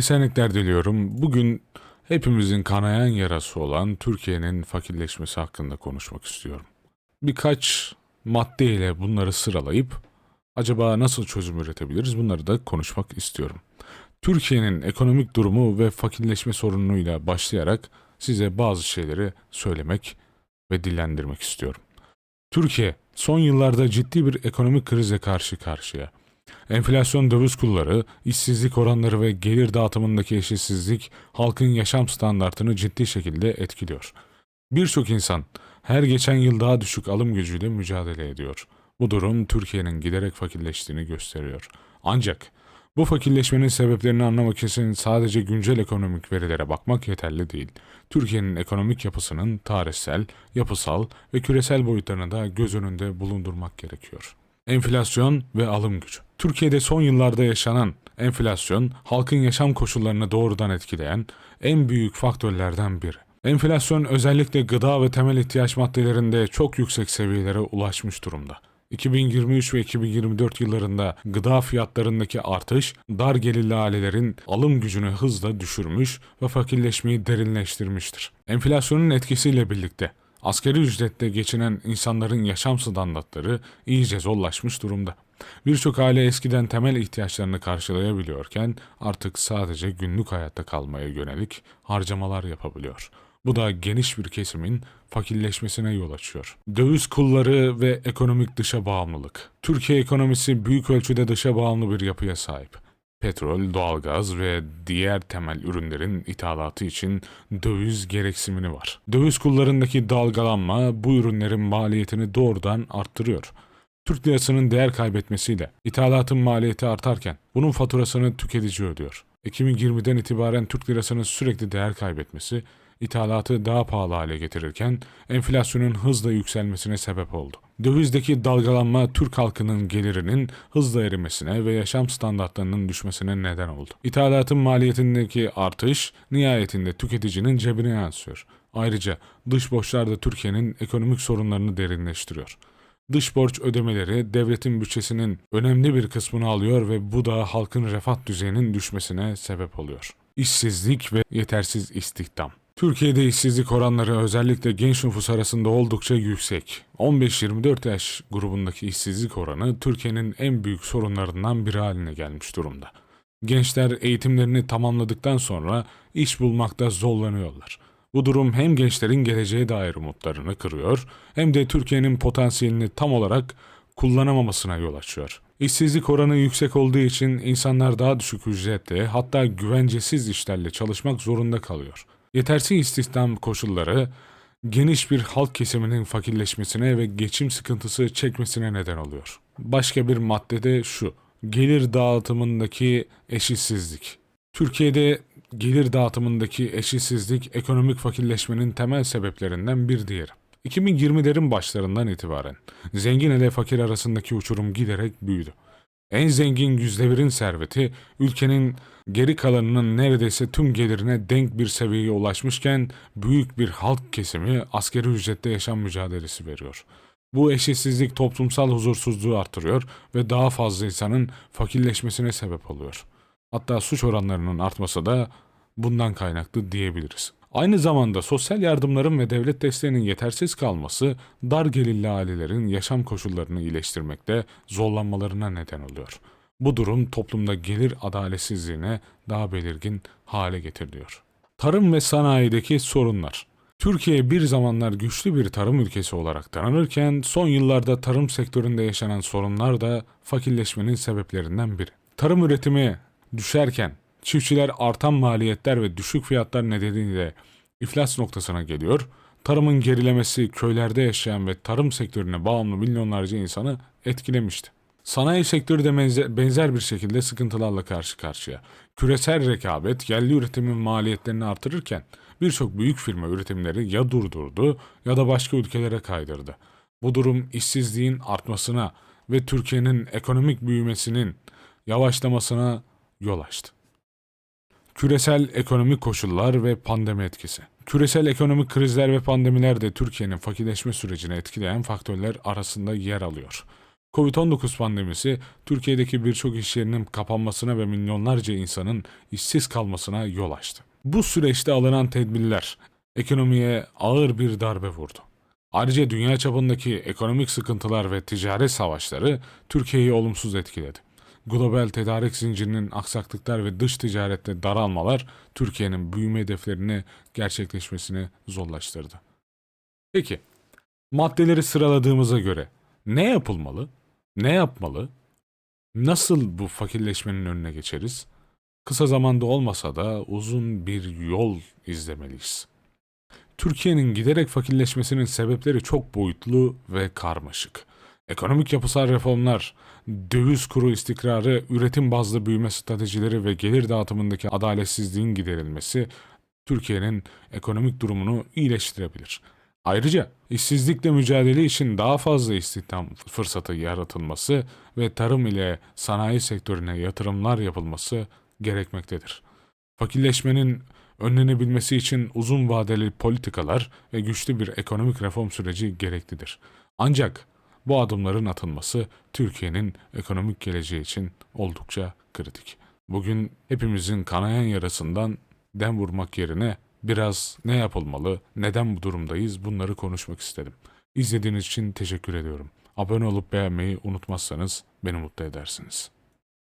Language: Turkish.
Esenlikler diliyorum. Bugün hepimizin kanayan yarası olan Türkiye'nin fakirleşmesi hakkında konuşmak istiyorum. Birkaç maddeyle bunları sıralayıp acaba nasıl çözüm üretebiliriz bunları da konuşmak istiyorum. Türkiye'nin ekonomik durumu ve fakirleşme sorunuyla başlayarak size bazı şeyleri söylemek ve dillendirmek istiyorum. Türkiye son yıllarda ciddi bir ekonomik krize karşı karşıya. Enflasyon döviz kurları, işsizlik oranları ve gelir dağıtımındaki eşitsizlik halkın yaşam standartını ciddi şekilde etkiliyor. Birçok insan her geçen yıl daha düşük alım gücüyle mücadele ediyor. Bu durum Türkiye'nin giderek fakirleştiğini gösteriyor. Ancak bu fakirleşmenin sebeplerini anlamak için sadece güncel ekonomik verilere bakmak yeterli değil. Türkiye'nin ekonomik yapısının tarihsel, yapısal ve küresel boyutlarını da göz önünde bulundurmak gerekiyor. Enflasyon ve alım gücü. Türkiye'de son yıllarda yaşanan enflasyon, halkın yaşam koşullarını doğrudan etkileyen en büyük faktörlerden biri. Enflasyon özellikle gıda ve temel ihtiyaç maddelerinde çok yüksek seviyelere ulaşmış durumda. 2023 ve 2024 yıllarında gıda fiyatlarındaki artış, dar gelirli ailelerin alım gücünü hızla düşürmüş ve fakirleşmeyi derinleştirmiştir. Enflasyonun etkisiyle birlikte Asgari ücretle geçinen insanların yaşam standartları iyice zorlaşmış durumda. Birçok aile eskiden temel ihtiyaçlarını karşılayabiliyorken artık sadece günlük hayatta kalmaya yönelik harcamalar yapabiliyor. Bu da geniş bir kesimin fakirleşmesine yol açıyor. Döviz kulları ve ekonomik dışa bağımlılık. Türkiye ekonomisi büyük ölçüde dışa bağımlı bir yapıya sahip petrol, doğalgaz ve diğer temel ürünlerin ithalatı için döviz gereksinimi var. Döviz kullarındaki dalgalanma bu ürünlerin maliyetini doğrudan arttırıyor. Türk lirasının değer kaybetmesiyle ithalatın maliyeti artarken bunun faturasını tüketici ödüyor. 2020'den itibaren Türk lirasının sürekli değer kaybetmesi ithalatı daha pahalı hale getirirken enflasyonun hızla yükselmesine sebep oldu. Dövizdeki dalgalanma Türk halkının gelirinin hızla erimesine ve yaşam standartlarının düşmesine neden oldu. İthalatın maliyetindeki artış nihayetinde tüketicinin cebine yansıyor. Ayrıca dış borçlar da Türkiye'nin ekonomik sorunlarını derinleştiriyor. Dış borç ödemeleri devletin bütçesinin önemli bir kısmını alıyor ve bu da halkın refah düzeyinin düşmesine sebep oluyor. İşsizlik ve yetersiz istihdam. Türkiye'de işsizlik oranları özellikle genç nüfus arasında oldukça yüksek. 15-24 yaş grubundaki işsizlik oranı Türkiye'nin en büyük sorunlarından biri haline gelmiş durumda. Gençler eğitimlerini tamamladıktan sonra iş bulmakta zorlanıyorlar. Bu durum hem gençlerin geleceğe dair umutlarını kırıyor hem de Türkiye'nin potansiyelini tam olarak kullanamamasına yol açıyor. İşsizlik oranı yüksek olduğu için insanlar daha düşük ücretle hatta güvencesiz işlerle çalışmak zorunda kalıyor. Yetersiz istihdam koşulları geniş bir halk kesiminin fakirleşmesine ve geçim sıkıntısı çekmesine neden oluyor. Başka bir madde de şu. Gelir dağıtımındaki eşitsizlik. Türkiye'de gelir dağıtımındaki eşitsizlik ekonomik fakirleşmenin temel sebeplerinden bir diğeri. 2020'lerin başlarından itibaren zengin ile fakir arasındaki uçurum giderek büyüdü. En zengin yüzde birin serveti ülkenin geri kalanının neredeyse tüm gelirine denk bir seviyeye ulaşmışken büyük bir halk kesimi askeri ücrette yaşam mücadelesi veriyor. Bu eşitsizlik toplumsal huzursuzluğu artırıyor ve daha fazla insanın fakirleşmesine sebep oluyor. Hatta suç oranlarının artması da bundan kaynaklı diyebiliriz. Aynı zamanda sosyal yardımların ve devlet desteğinin yetersiz kalması dar gelirli ailelerin yaşam koşullarını iyileştirmekte zorlanmalarına neden oluyor. Bu durum toplumda gelir adaletsizliğine daha belirgin hale getiriliyor. Tarım ve sanayideki sorunlar Türkiye bir zamanlar güçlü bir tarım ülkesi olarak tanınırken son yıllarda tarım sektöründe yaşanan sorunlar da fakirleşmenin sebeplerinden biri. Tarım üretimi düşerken çiftçiler artan maliyetler ve düşük fiyatlar nedeniyle iflas noktasına geliyor. Tarımın gerilemesi köylerde yaşayan ve tarım sektörüne bağımlı milyonlarca insanı etkilemişti. Sanayi sektörü de benzer bir şekilde sıkıntılarla karşı karşıya. Küresel rekabet yerli üretimin maliyetlerini artırırken birçok büyük firma üretimleri ya durdurdu ya da başka ülkelere kaydırdı. Bu durum işsizliğin artmasına ve Türkiye'nin ekonomik büyümesinin yavaşlamasına yol açtı. Küresel ekonomik koşullar ve pandemi etkisi. Küresel ekonomik krizler ve pandemiler de Türkiye'nin fakirleşme sürecini etkileyen faktörler arasında yer alıyor. Covid-19 pandemisi Türkiye'deki birçok iş yerinin kapanmasına ve milyonlarca insanın işsiz kalmasına yol açtı. Bu süreçte alınan tedbirler ekonomiye ağır bir darbe vurdu. Ayrıca dünya çapındaki ekonomik sıkıntılar ve ticaret savaşları Türkiye'yi olumsuz etkiledi. Global tedarik zincirinin aksaklıklar ve dış ticarette daralmalar Türkiye'nin büyüme hedeflerini gerçekleşmesini zorlaştırdı. Peki, maddeleri sıraladığımıza göre ne yapılmalı? Ne yapmalı? Nasıl bu fakirleşmenin önüne geçeriz? Kısa zamanda olmasa da uzun bir yol izlemeliyiz. Türkiye'nin giderek fakirleşmesinin sebepleri çok boyutlu ve karmaşık. Ekonomik yapısal reformlar, döviz kuru istikrarı, üretim bazlı büyüme stratejileri ve gelir dağıtımındaki adaletsizliğin giderilmesi Türkiye'nin ekonomik durumunu iyileştirebilir. Ayrıca işsizlikle mücadele için daha fazla istihdam fırsatı yaratılması ve tarım ile sanayi sektörüne yatırımlar yapılması gerekmektedir. Fakirleşmenin önlenebilmesi için uzun vadeli politikalar ve güçlü bir ekonomik reform süreci gereklidir. Ancak bu adımların atılması Türkiye'nin ekonomik geleceği için oldukça kritik. Bugün hepimizin kanayan yarasından dem vurmak yerine biraz ne yapılmalı, neden bu durumdayız bunları konuşmak istedim. İzlediğiniz için teşekkür ediyorum. Abone olup beğenmeyi unutmazsanız beni mutlu edersiniz.